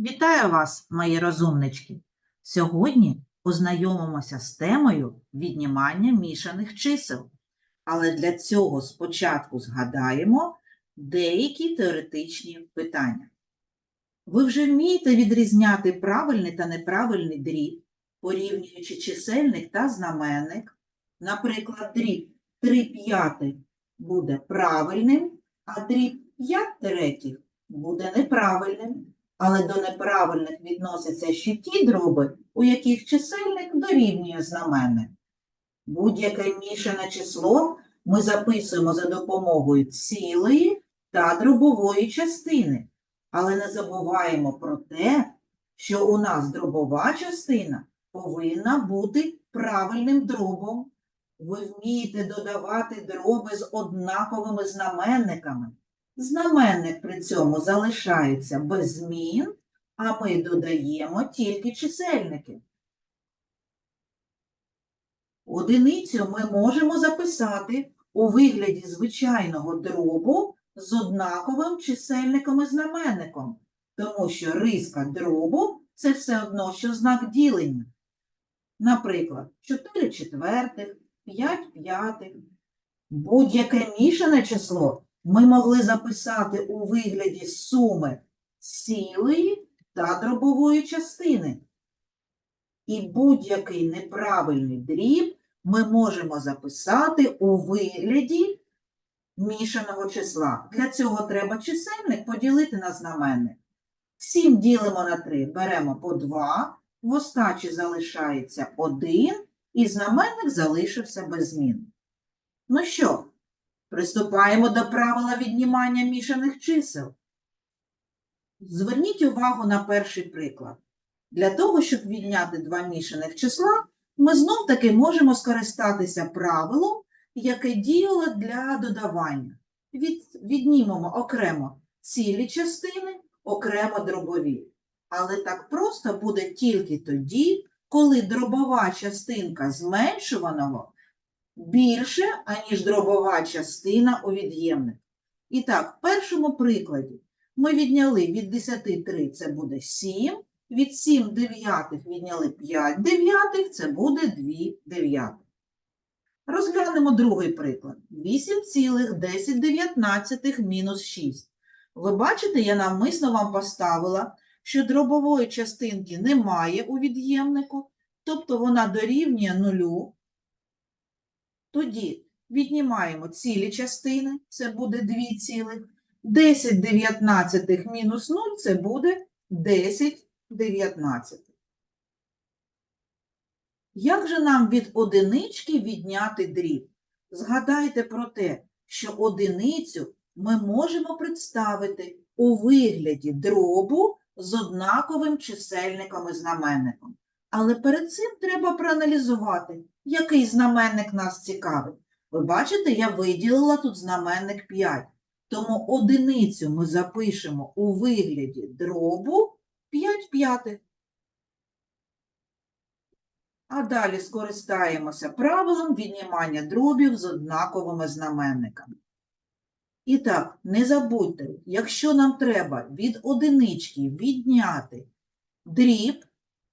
Вітаю вас, мої розумнички! Сьогодні познайомимося з темою віднімання мішаних чисел. Але для цього спочатку згадаємо деякі теоретичні питання. Ви вже вмієте відрізняти правильний та неправильний дріб, порівнюючи чисельник та знаменник. Наприклад, дріб 3 п'ятих буде правильним, а дріб 5 третіх буде неправильним. Але до неправильних відносяться ще ті дроби, у яких чисельник дорівнює знаменник. Будь-яке мішане число ми записуємо за допомогою цілої та дробової частини. Але не забуваємо про те, що у нас дробова частина повинна бути правильним дробом. Ви вмієте додавати дроби з однаковими знаменниками. Знаменник при цьому залишається без змін, а ми додаємо тільки чисельники. Одиницю ми можемо записати у вигляді звичайного дробу з однаковим чисельником і знаменником, тому що риска дробу – це все одно, що знак ділення. Наприклад, 4 четвертих, 5 п'ятих. Будь-яке мішане число ми могли записати у вигляді суми цілої та дробової частини. І будь-який неправильний дріб ми можемо записати у вигляді мішаного числа. Для цього треба чисельник поділити на знаменник. 7 ділимо на 3, беремо по 2, в остачі залишається 1, і знаменник залишився без змін. Ну що, Приступаємо до правила віднімання мішаних чисел. Зверніть увагу на перший приклад. Для того, щоб відняти два мішаних числа, ми знов-таки можемо скористатися правилом, яке діяло для додавання. Від, віднімемо окремо цілі частини, окремо дробові. Але так просто буде тільки тоді, коли дробова частинка зменшуваного більше, аніж дробова частина у від'ємник. І так, в першому прикладі ми відняли від 10 3, це буде 7, від 7 дев'ятих відняли 5 дев'ятих, це буде 2 дев'ятих. Розглянемо другий приклад. 8,10 мінус 6. Ви бачите, я навмисно вам поставила, що дробової частинки немає у від'ємнику, тобто вона дорівнює нулю. Тоді віднімаємо цілі частини, це буде 2 цілих. 10 дев'ятнадцятих мінус 0 це буде 10 дев'ятнадцятих. Як же нам від одинички відняти дріб? Згадайте про те, що одиницю ми можемо представити у вигляді дробу з однаковим чисельником і знаменником. Але перед цим треба проаналізувати, який знаменник нас цікавить. Ви бачите, я виділила тут знаменник 5. Тому одиницю ми запишемо у вигляді дробу 5 п'ятих. А далі скористаємося правилом віднімання дробів з однаковими знаменниками. І так, не забудьте, якщо нам треба від одинички відняти дріб,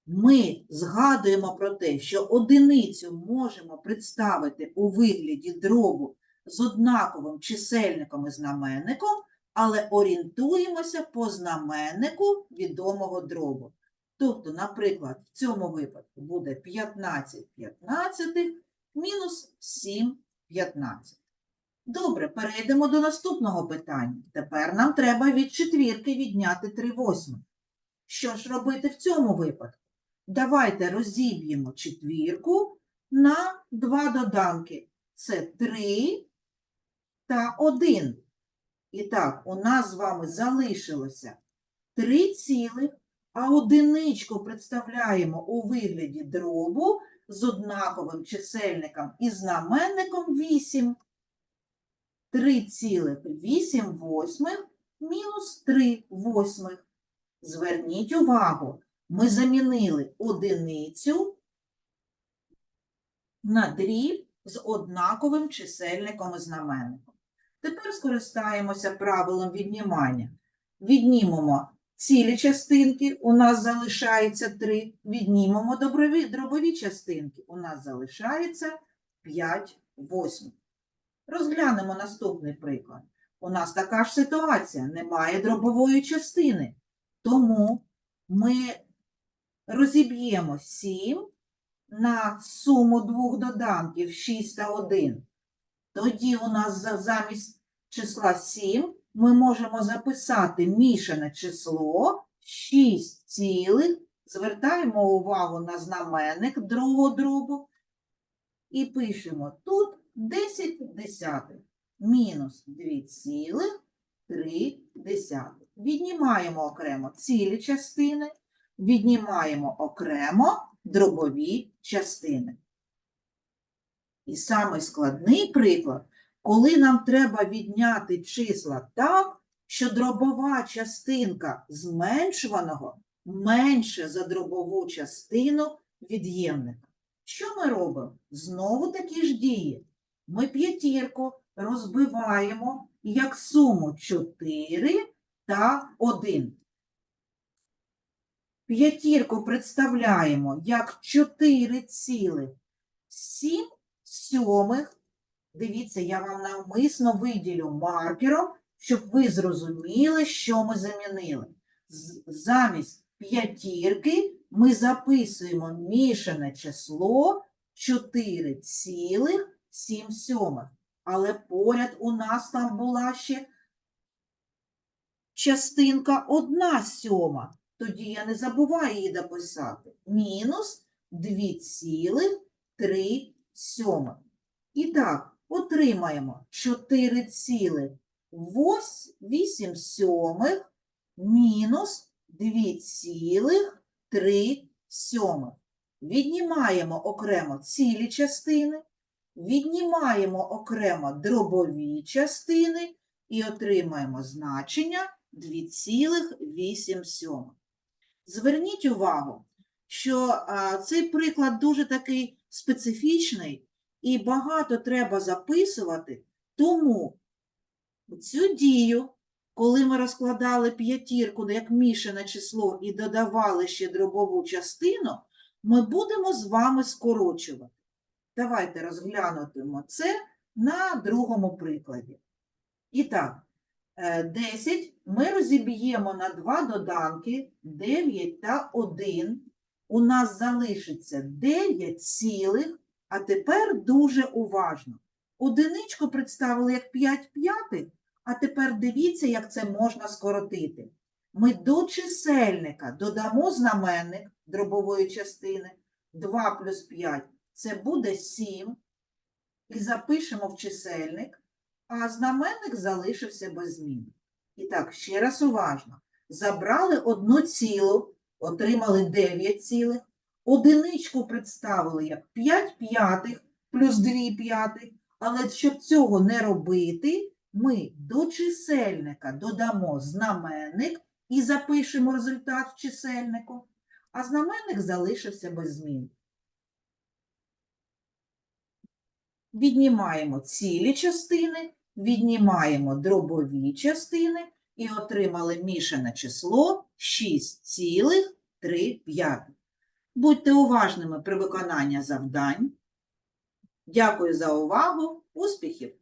ми згадуємо про те, що одиницю можемо представити у вигляді дробу з однаковим чисельником і знаменником, але орієнтуємося по знаменнику відомого дробу. Тобто, наприклад, в цьому випадку буде 15 15 мінус 7 15. Добре, перейдемо до наступного питання. Тепер нам треба від четвірки відняти 3 восьмих. Що ж робити в цьому випадку? Давайте розіб'ємо четвірку на два доданки. Це 3 та 1. І так, у нас з вами залишилося 3 цілих, а одиничку представляємо у вигляді дробу з однаковим чисельником і знаменником 8. 3,8 восьмих мінус 3 восьмих. Зверніть увагу, ми замінили одиницю на дріб з однаковим чисельником і знаменником. Тепер скористаємося правилом віднімання. Віднімемо цілі частинки, у нас залишається 3. Віднімемо доброві, дробові частинки, у нас залишається 5 восьмих. Розглянемо наступний приклад. У нас така ж ситуація, немає дробової частини. Тому ми розіб'ємо 7 на суму двох доданків 6 та 1. Тоді у нас замість числа 7 ми можемо записати мішане число 6 цілих. Звертаємо увагу на знаменник другого дробу і пишемо тут 10 десятих мінус 2,3 десятих. Віднімаємо окремо цілі частини, віднімаємо окремо дробові частини. І самий складний приклад, коли нам треба відняти числа так, що дробова частинка зменшуваного менше за дробову частину від'ємника. Що ми робимо? Знову такі ж дії. Ми п'ятірку розбиваємо як суму 4 та 1. П'ятірку представляємо як 4,7 сьомих. Дивіться, я вам навмисно виділю маркером, щоб ви зрозуміли, що ми замінили. Замість п'ятірки ми записуємо мішане число 4,7 сьомих. Але поряд у нас там була ще частинка 1 сьома. Тоді я не забуваю її дописати. Мінус 2,3 сьомих. І так, отримаємо 4,8 сьомих мінус 2,3 сьомих. Віднімаємо окремо цілі частини, віднімаємо окремо дробові частини і отримаємо значення 2,8 сьомих. Зверніть увагу, що цей приклад дуже такий специфічний і багато треба записувати, тому цю дію, коли ми розкладали п'ятірку як мішане число і додавали ще дробову частину, ми будемо з вами скорочувати. Давайте розглянутимо це на другому прикладі. І так, 10 ми розіб'ємо на два доданки 9 та 1. У нас залишиться 9 цілих, а тепер дуже уважно. Одиничку представили як 5 п'ятих, а тепер дивіться, як це можна скоротити. Ми до чисельника додамо знаменник дробової частини 2 плюс 5 це буде 7. І запишемо в чисельник, а знаменник залишився без змін. І так, ще раз уважно. Забрали одну цілу, отримали 9 цілих, одиничку представили як 5 п'ятих плюс 2 п'ятих, але щоб цього не робити, ми до чисельника додамо знаменник і запишемо результат в чисельнику, а знаменник залишився без змін. Віднімаємо цілі частини, віднімаємо дробові частини і отримали мішане число 6,3. Будьте уважними при виконанні завдань. Дякую за увагу. Успіхів!